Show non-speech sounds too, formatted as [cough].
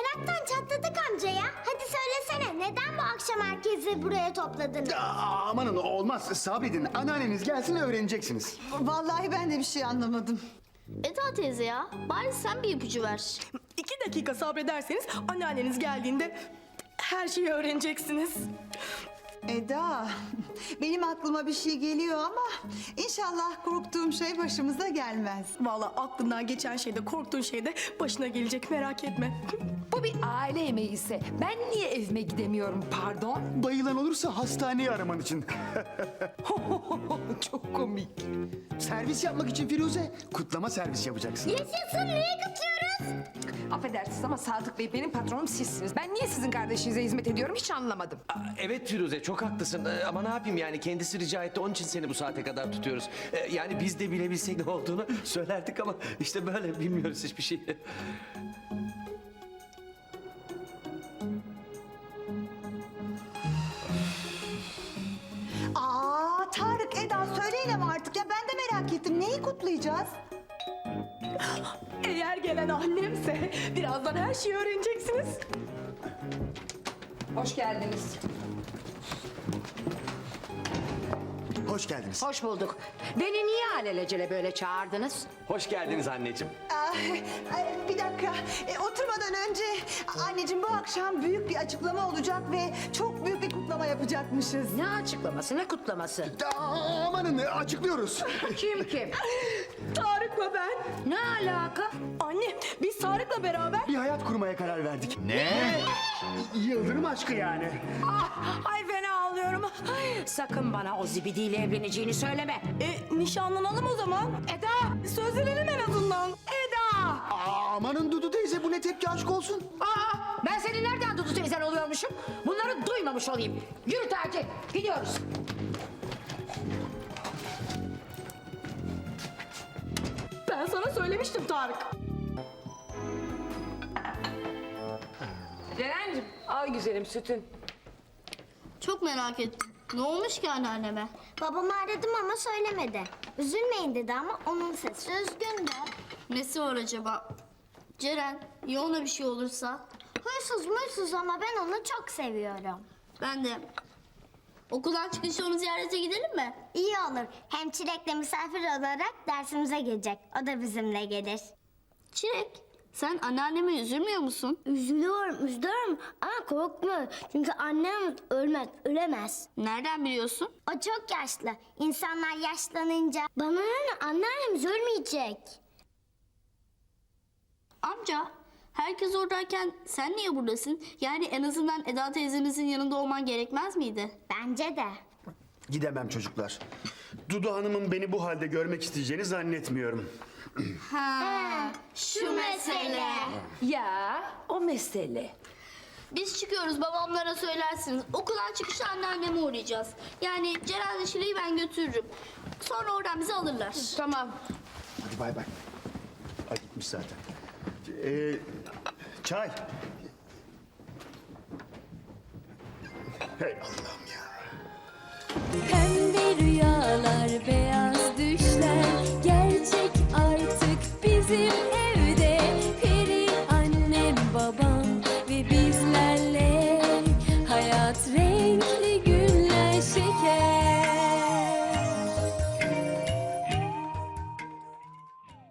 Meraktan çatladık amca ya. Hadi söylesene neden bu akşam herkesi buraya topladınız? Aa, amanın olmaz sabredin. Anneanneniz gelsin öğreneceksiniz. Vallahi ben de bir şey anlamadım. Eda teyze ya, bari sen bir ipucu ver. İki dakika sabrederseniz anneanneniz geldiğinde her şeyi öğreneceksiniz. Eda, benim aklıma bir şey geliyor ama inşallah korktuğum şey başımıza gelmez. Vallahi aklından geçen şeyde, korktuğun şeyde başına gelecek merak etme. Bu bir aile yemeği ise ben niye evime gidemiyorum pardon? Bayılan olursa hastaneyi araman için. [laughs] Çok komik. servis yapmak için Firuze. Kutlama servis yapacaksın. Yaşasın niye kutluyoruz? Affedersiniz ama Sadık Bey benim patronum sizsiniz. Ben niye sizin kardeşinize hizmet ediyorum hiç anlamadım. Aa, Evet Firuze çok haklısın Ee, ama ne yapayım yani kendisi rica etti onun için seni bu saate kadar tutuyoruz. Ee, Yani biz de bilebilsek ne olduğunu [laughs] söylerdik ama işte böyle bilmiyoruz hiçbir şey. Aa Tarık, Eda söyleyin ama artık ya ben de merak ettim. Neyi kutlayacağız? Eğer gelen annemse birazdan her şeyi öğreneceksiniz. Hoş geldiniz. Hoş geldiniz. Hoş bulduk. Beni niye alelacele böyle çağırdınız? Hoş geldiniz anneciğim. Aa, ay, bir dakika, E, oturmadan önce anneciğim bu akşam büyük bir açıklama olacak ve çok büyük bir kutlama yapacakmışız. Ne açıklaması, ne kutlaması? Aa, amanın açıklıyoruz. Kim kim? Tarık'la ben. Ne alaka? Anne biz Tarık'la beraber bir hayat kurmaya karar verdik. Ne? Yıldırım aşkı yani. Ah, ay fena ağlıyorum. Sakın bana o zibidiyle evleneceğini söyleme. e, nişanlanalım o zaman. Eda! Sözlenelim en azından. Eda! Aa, amanın Dudu teyze bu ne tepki aşk olsun. Aa, ben senin nereden Dudu teyzen oluyormuşum? Bunları duymamış olayım. Yürü tercih, gidiyoruz. Ben sana söylemiştim Tarık. Ceren'cim al güzelim sütün. Çok merak ettim. Ne olmuş ki anneanneme? Babamı aradım ama söylemedi. Üzülmeyin dedi ama onun sesi üzgündü. Nesi var acaba? Ceren, ya ona bir şey olursa? Huysuz muysuz ama ben onu çok seviyorum. Ben de. Okuldan çıkışta onu ziyarete gidelim mi? İyi olur. Hem Çilek'le misafir olarak dersimize gelecek. O da bizimle gelir. Çilek, sen anneanneme üzülmüyor musun? Üzülüyorum, üzülüyorum ama korkmuyorum. Çünkü annem ölmez, ölemez. Nereden biliyorsun? O çok yaşlı. İnsanlar yaşlanınca bana ne anneannemiz ölmeyecek. Amca, herkes oradayken sen niye buradasın? Yani en azından Eda teyzemizin yanında olman gerekmez miydi? Bence de. Gidemem çocuklar. Dudu Hanım'ın beni bu halde görmek isteyeceğini zannetmiyorum. Ha, şu mesele. Ya o mesele. Biz çıkıyoruz babamlara söylersiniz. Okuldan çıkışta anneanneme uğrayacağız. Yani Ceren'le Şile'yi ben götürürüm. Sonra oradan bizi alırlar. Tamam. Hadi bay bay. Ay gitmiş zaten. Ee, çay. Hey Allah'ım ya. Beyaz